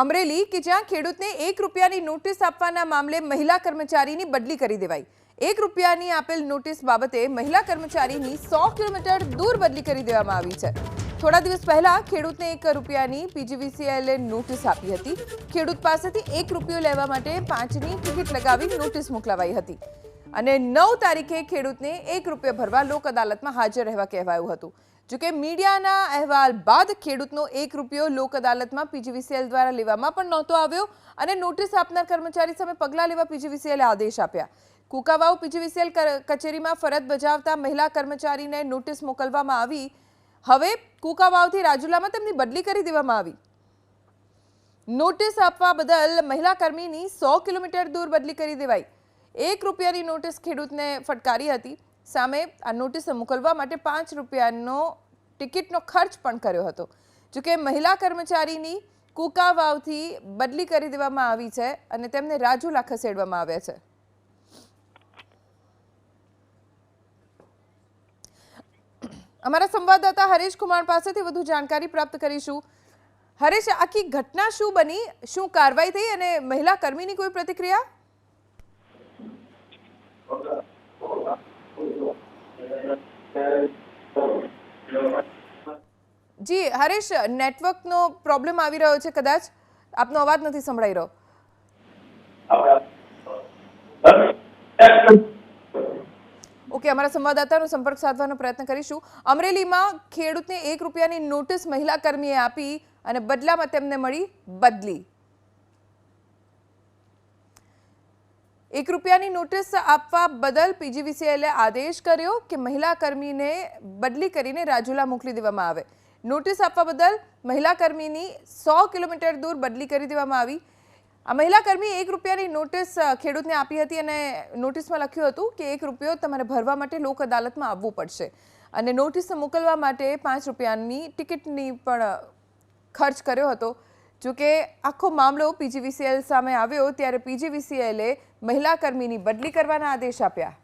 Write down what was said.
અમરેલી કે જ્યાં ખેડૂતને એક રૂપિયાની નોટિસ આપવાના મામલે મહિલા કર્મચારીની બદલી કરી દેવાઈ. એક રૂપિયાની આપેલ નોટિસ બાબતે મહિલા કર્મચારીની સો કિલોમીટર દૂર બદલી કરી દેવામાં આવી છે. થોડા દિવસ પહેલા ખેડૂતને એક રૂપિયાની પીજીવીસીએલે નોટિસ આપી હતી. ખેડૂત પાસેથી એક રૂપિયો લેવા માટે પાંચની ટિકિટ લગાવી નોટિસ મોકલાવાઈ હતી. અને નવ તારીખે ખેડૂતને એક રૂપિયો ભરવા લોક અદાલતમાં હાજર રહેવા કહેવાયું હતું. જોકે મીડિયાના અહેવાલ બાદ ખેડૂતનો એક રૂપિયો લોક અદાલતમાં પીજીવીસીએલ દ્વારા લેવામાં પણ નહોતો આવ્યો અને નોટિસ આપનાર કર્મચારી સામે પગલાં લેવા પીજીવીસીએલે આદેશ આપ્યા. કુકાવાવ પીજીવીસીએલ કચેરીમાં ફરજ બજાવતા મહિલા કર્મચારીને નોટિસ મોકલવામાં આવી. હવે કુકાવાવથી રાજુલામાં તેમની બદલી કરી દેવામાં આવી. નોટિસ આપવા બદલ મહિલા કર્મીની સો કિલોમીટર દૂર બદલી કરી દેવાઈ. એક રૂપિયાની નોટિસ ખેડૂતને ફટકારી હતી. સામે આ નોટિસ મોકલવા માટે પાંચ રૂપિયાનો ટિકિટનો ખર્ચ પણ કર્યો હતો. જોકે મહિલા કર્મચારીની કુકાવાવથી બદલી કરી દેવામાં આવી છે અને તેમને રાજુલા ખસેડવામાં આવ્યા છે. અમારા સંવાદદાતા હરેશ કુમાર પાસેથી વધુ જાણકારી પ્રાપ્ત કરીશું. હરેશ, આખી ઘટના શું બની? શું કાર્યવાહી થઈ અને મહિલા કર્મીની કોઈ પ્રતિક્રિયા? જી, હરેશ, નેટવર્કનો પ્રોબ્લેમ આવી રહ્યો છે કદાચ? આપનો અવાજ નથી સંભળાઈ રહ્યો. ઓકે, અમારા સંવાદદાતાનો સંપર્ક સાધવાનો પ્રયત્ન કરીશું. અમરેલીમાં ખેડૂતને એક રૂપિયાની નોટિસ મહિલા કર્મીએ આપી અને બદલામાં તેમને મળી બદલી. એક રૂપિયાની નોટિસ આપવા બદલ પીજીવીસીએલે આદેશ કર્યો કે મહિલા કર્મીને બદલી કરીને રાજુલા મોકલી દેવામાં આવે. નોટિસ આપવા બદલ મહિલા કર્મીની સો કિલોમીટર દૂર બદલી કરી દેવામાં આવી. આ મહિલા કર્મી એક રૂપિયાની નોટિસ ખેડૂતને આપી હતી અને નોટિસમાં લખ્યું હતું કે એક રૂપિયો તમારે ભરવા માટે લોક અદાલતમાં આવવું પડશે અને નોટિસ મોકલવા માટે પાંચ રૂપિયાની ટિકિટની પણ ખર્ચ કર્યો હતો. જોકે આખો મામલો પીજીવીસીએલ સામે આવ્યો ત્યારે પીજીવીસીએલે મહિલા કર્મીની બદલી કરવાના આદેશ આપ્યા.